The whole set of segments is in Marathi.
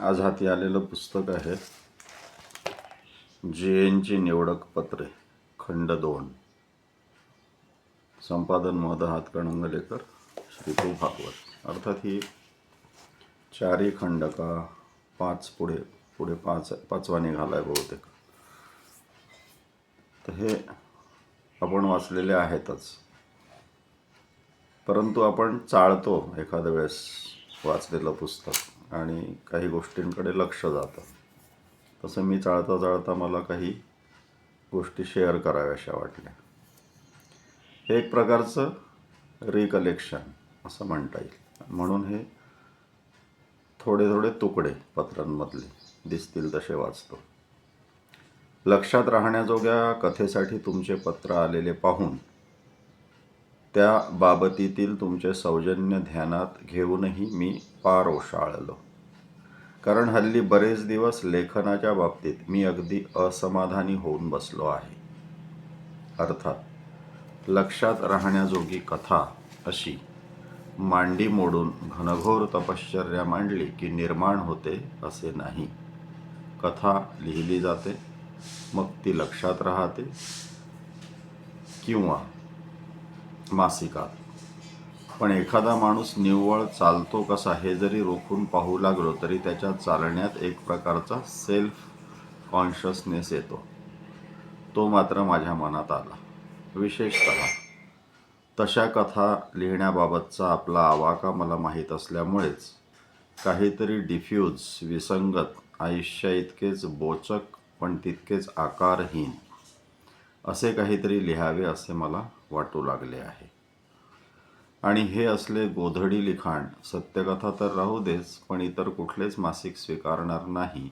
आज हाती आलेलं पुस्तक आहे जे एनची निवडक पत्रे खंड दोन. संपादन मद हातकणंगलेकर श्रीपू भागवत. अर्थात ही चारही खंड का पाच पुढे पुढे पाच पाचवा निघाला आहे बहुतेक. तर हे आपण वाचलेले आहेतच. परंतु आपण चाळतो एखाद्या वेळेस वाचलेलं पुस्तक. आणि काही गोष्टींकडे लक्ष जातं. तसं मी चाळता चाळता मला काही गोष्टी शेअर कराव्याशा वाटल्या. हे एक प्रकारचं रिकलेक्शन असं म्हणता येईल. म्हणून हे थोडे थोडे तुकडे पत्रांमधले दिसतील तसे वाचतो. लक्षात राहण्याजोग्या कथेसाठी तुमचे पत्र आलेले पाहून त्या बाबतीतील तुमचे सौजन्य ध्यानात घेऊनही मी पार ओशाळलो. कारण हल्ली बरेच दिवस लेखनाच्या बाबतीत मी अगदी असमाधानी होऊन बसलो आहे. अर्थात लक्षात राहण्याजोगी कथा अशी मांडी मोडून घनघोर तपश्चर्या मांडली की निर्माण होते असे नाही. कथा लिहिली जाते मग ती लक्षात राहते किंवा मासिकात. पण एखादा माणूस निव्वळ चालतो कसा हे जरी रोखून पाहू लागलो तरी त्याच्या चालण्यात एक प्रकारचा सेल्फ कॉन्शियसनेस येतो. तो मात्र माझ्या मनात आला. विशेषतः तशा कथा लिहिण्याबाबतचा आपला आवाका मला माहीत असल्यामुळेच काहीतरी डिफ्यूज विसंगत आयुष्या इतकेच बोचक पण तितकेच आकारहीन असे काहीतरी लिहावे असे मला वाटू लागले आहे. आणि हे असले गोधडी लिखाण सत्यकथा तर राहू देच पण इतर कुठलेच मासिक स्वीकारणार नाही.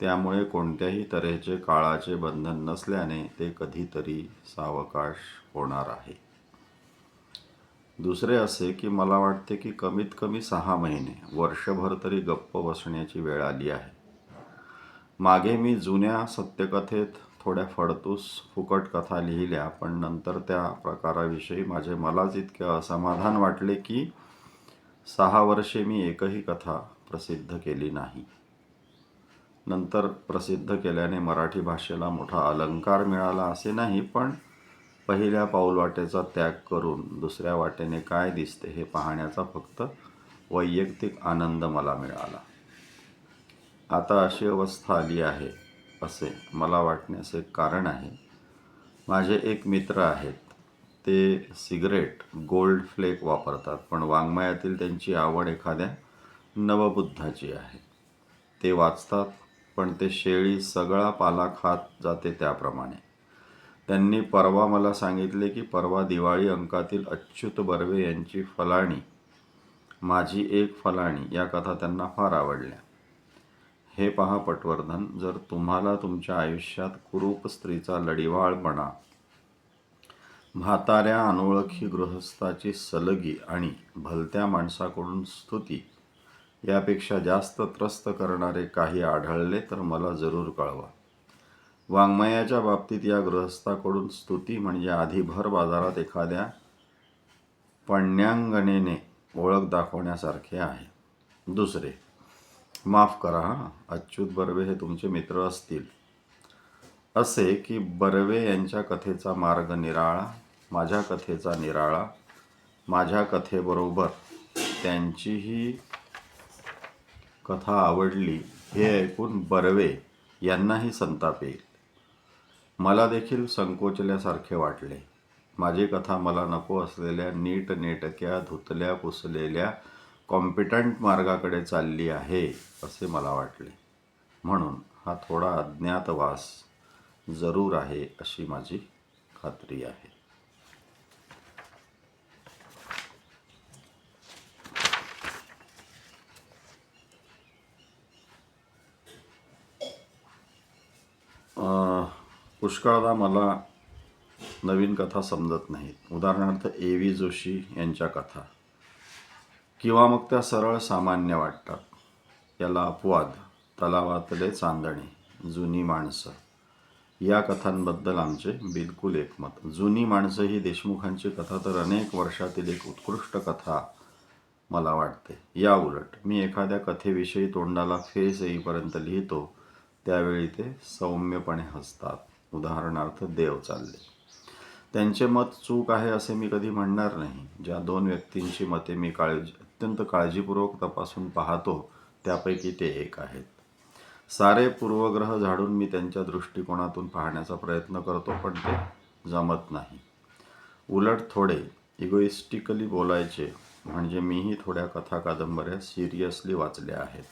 त्यामुळे कोणत्याही तऱ्हेचे काळाचे बंधन नसल्याने ते कधीतरी सावकाश होणार आहे. दुसरे असे की मला वाटते की कमीत कमी सहा महिने वर्षभर तरी गप्प बसण्याची वेळ आली आहे. मागे मी जुन्या सत्यकथेत थोड्या फडतूस फुकट कथा लिहिल्या पण नंतर त्या प्रकाराविषयी माझे मलाच इतके असमाधान वाटले की सहा वर्षे मी एकही कथा प्रसिद्ध केली नाही. नंतर प्रसिद्ध केल्याने मराठी भाषेला मोठा अलंकार मिळाला असे नाही पण पहिल्या पाऊलवाटेचा त्याग करून दुसऱ्या वाटेने काय दिसते हे पाहण्याचा फक्त वैयक्तिक आनंद मला मिळाला. आता अशी अवस्था आली आहे. असे मला वाटण्याचे एक कारण आहे. माझे एक मित्र आहेत. ते सिगरेट गोल्ड फ्लेक वापरतात पण वाङ्मयातील त्यांची आवड एखाद्या नवबुद्धाची आहे. ते वाचतात पण ते शेळी सगळा पाला खात जाते त्याप्रमाणे. त्यांनी परवा मला सांगितले की परवा दिवाळी अंकातील अच्युत बर्वे यांची फलाणी माझी एक फलाणी या कथा त्यांना फार आवडल्या. हे पहा पटवर्धन जर तुम्हाला तुमच्या आयुष्यात कुरूप स्त्रीचा लढिवाळपणा म्हाताऱ्या अनोळखी गृहस्थाची सलगी आणि भलत्या माणसाकडून स्तुती यापेक्षा जास्त त्रस्त करणारे काही आढळले तर मला जरूर कळवा. वाङ्मयाच्या बाबतीत या गृहस्थाकडून स्तुती म्हणजे आधीभर बाजारात एखाद्या पण्यांगणेने ओळख दाखवण्यासारखे आहे. दुसरे माफ करा हां अच्युत बर्वे हे तुमचे मित्र असतील. असे की बर्वे यांच्या कथेचा मार्ग निराळा माझ्या कथेचा निराळा माझ्या कथेबरोबर त्यांचीही कथा आवडली हे ऐकून बर्वे यांनाही संताप येईल. मला देखील संकोचल्यासारखे वाटले. माझी कथा मला नको असलेल्या नीट नेटक्या धुतल्या पुसलेल्या कॉम्पिटंट मार्गाकडे चालली आहे असे मला वाटले. म्हणून हा थोडा अज्ञातवास जरूर आहे अशी माझी खात्री आहे. पुष्कळदा मला नवीन कथा समजत नाहीत. उदाहरणार्थ ए व्ही जोशी यांच्या कथा. किंवा मग त्या सरळ सामान्य वाटतात. याला अपवाद तलावातले चांदणे जुनी माणसं. या कथांबद्दल आमचे बिलकुल एकमत. जुनी माणसं ही देशमुखांची कथा तर अनेक वर्षातील एक उत्कृष्ट कथा मला वाटते. या उलट मी एखाद्या कथेविषयी तोंडाला फेस येईपर्यंत लिहितो त्यावेळी ते सौम्यपणे हसतात. उदाहरणार्थ देव चालले. त्यांचे मत चूक आहे असे मी कधी म्हणणार नाही. ज्या दोन व्यक्तींची मते मी काळजी अत्यंत काळजीपूर्वक तपासून पाहतो त्यापैकी ते एक आहेत. सारे पूर्वग्रह झाडून मी त्यांच्या दृष्टिकोनातून पाहण्याचा प्रयत्न करतो पण ते जमत नाही. उलट थोडे इगोइस्टिकली बोलायचे म्हणजे मीही थोड्या कथा कादंबऱ्या सिरियसली वाचल्या आहेत.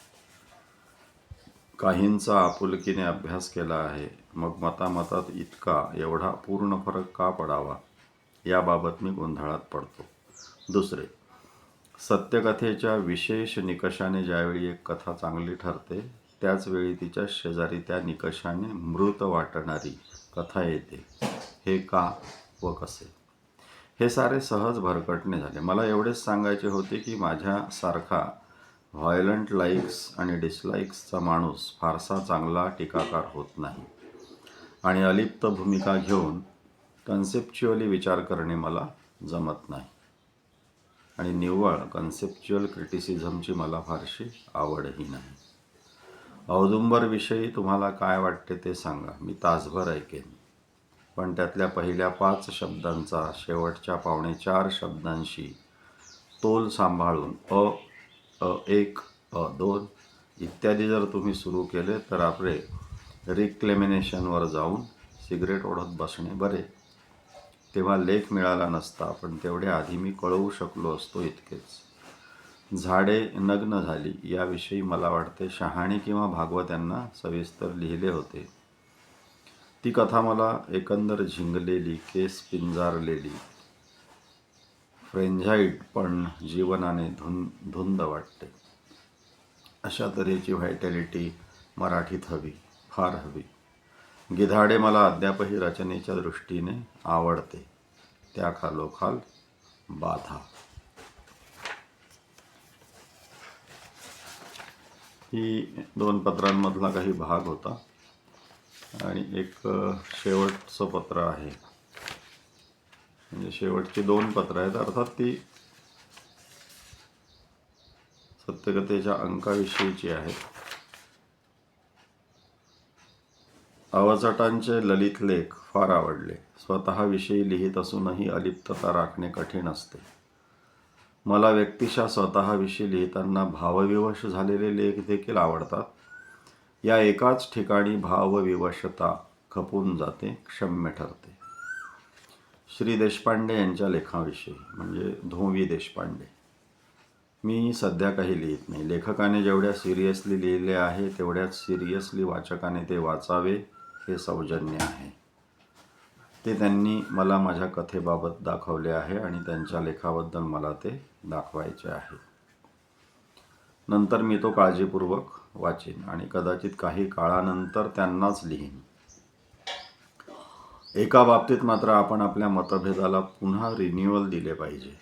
काहींचा आपुलकीने अभ्यास केला आहे मग मतामतात इतका एवढा पूर्ण फरक का पडावा? याबाबत मी गोंधळात पडतो. दुसरे सत्यकथेच्या विशेष निकषाने ज्यावेळी एक कथा चांगली ठरते त्याचवेळी तिच्या शेजारी त्या निकषाने मृत वाटणारी कथा येते. हे का व कसे? हे सारे सहज भरकटणे झाले. मला एवढेच सांगायचे होते की माझ्यासारखा व्हायलंट लाईक्स आणि डिसलाईक्सचा माणूस फारसा चांगला टीकाकार होत नाही. आणि अलिप्त भूमिका घेऊन कन्सेप्च्युअली विचार करणे मला जमत नाही. आणि निव्वळ कन्सेप्च्युअल क्रिटिसिझमची मला फारशी आवडही नाही. औदुंबरविषयी तुम्हाला काय वाटते ते सांगा. मी तासभर ऐकेन. पण त्यातल्या पहिल्या पाच शब्दांचा शेवटच्या पावणे चार शब्दांशी तोल सांभाळून अ अ एक अ दोन इत्यादी जर तुम्ही सुरू केले तर आपले रिक्लेमिनेशनवर जाऊन सिगरेट ओढत बसणे बरे. तेव्हा लेख मिळाला नसता पण तेवढ्या आधी मी कळवू शकलो असतो इतकेच. झाडे नग्न झाली याविषयी मला वाटते शहाणी किंवा भागवत यांना सविस्तर लिहिले होते. ती कथा मला एकंदर झिंगलेली केस पिंजारलेली. फ्रेंझाईट पण जीवनाने धुन धुंद वाटते. अशा तऱ्हेची व्हायटॅलिटी मराठीत हवी फार हवी. गिधाडे मला अद्यापही रचनेच्या दृष्टीने आवडते. त्या खालोखाल बाधा. ही दोन पत्रांमधला काही भाग होता. आणि एक शेवटचं पत्र आहे. म्हणजे शेवटची दोन पत्र आहेत. अर्थात ती सत्यकथेच्या अंकाविषयीची आहेत. अवचटांचे ललित लेख फार आवडले. स्वतःविषयी लिहित असूनही अलिप्तता राखणे कठीण असते. मला व्यक्तिशः स्वतःविषयी लिहिताना भावविवश झालेले लेख देखील आवडतात. या एकाच ठिकाणी भावविवशता खपून जाते क्षम्य ठरते. श्री देशपांडे यांच्या लेखाविषयी म्हणजे धोवी देशपांडे. मी सध्या काही लिहित नाही. लेखकाने जेवढ्या सिरियसली लिहिले आहे तेवढ्याच सिरियसली वाचकाने ते वाचावे. हे सौजन्य आहे. ते त्यांनी मला माझ्या कथेबाबत दाखवले आहे आणि त्यांच्या लेखाबद्दल मला ते दाखवायचे आहे. नंतर मी तो काळजीपूर्वक वाचेन आणि कदाचित काही काळानंतर त्यांनाच लिहीन. एका बाबतीत मात्र आपण आपल्या मतभेदाला पुन्हा रिन्युअल दिले पाहिजे.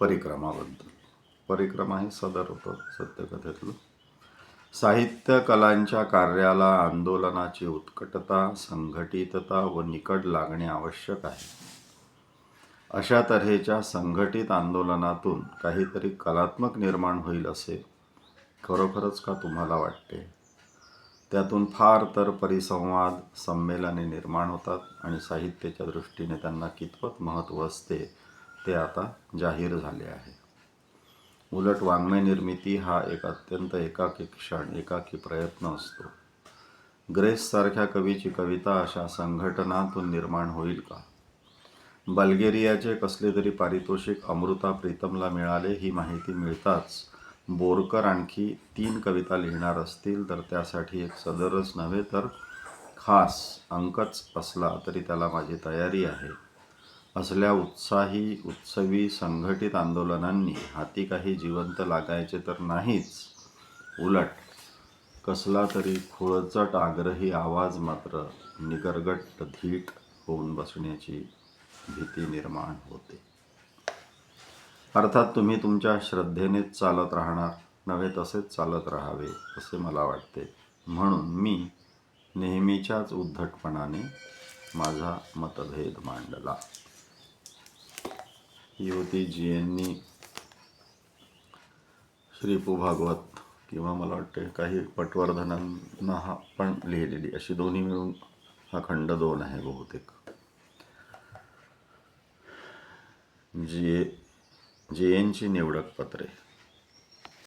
परिक्रमाबद्दल. परिक्रमा हे सदर होतं सत्यकथेतलं. साहित्य कलांच्या कार्याला आंदोलनाची उत्कटता संघटितता व निकड लागणे आवश्यक आहे. अशा तऱ्हेच्या संघटित आंदोलनातून काहीतरी कलात्मक निर्माण होईल असे खरोखरच का तुम्हाला वाटते? त्यातून फार तर परिसंवाद संमेलने निर्माण होतात आणि साहित्याच्या दृष्टीने त्यांना कितपत महत्त्व असते ते आता जाहीर झाले आहे. उलट वाङ्मय निर्मिती हा एक अत्यंत एकाकी क्षण एकाकी प्रयत्न असतो. ग्रेससारख्या कवीची कविता अशा संघटनातून निर्माण होईल का? बल्गेरियाचे कसले तरी पारितोषिक अमृता प्रीतमला मिळाले ही माहिती मिळताच बोरकर आणखी तीन कविता लिहिणार असतील तर त्यासाठी एक सदरच नव्हे तर खास अंकच असला तरी त्याला माझी तयारी आहे. असल्या उत्साही उत्सवी संघटित आंदोलनांनी हाती काही जिवंत लागायचे तर नाहीच. उलट कसला तरी खुळचट आग्रही आवाज मात्र निगरगट धीट होऊन बसण्याची भीती निर्माण होते. अर्थात तुम्ही तुमच्या श्रद्धेनेच चालत राहणार नव्हे तसेच चालत राहावे असे मला वाटते. म्हणून मी नेहमीच्याच उद्धटपणाने माझा मतभेद मांडला. युवती जी यांनी श्रीपू भागवत किंवा मला वाटते काही पटवर्धनांना हा पण लिहिलेली अशी दोन्ही मिळून हा खंड दोन आहे बहुतेक. जी जे एनची निवडक पत्रे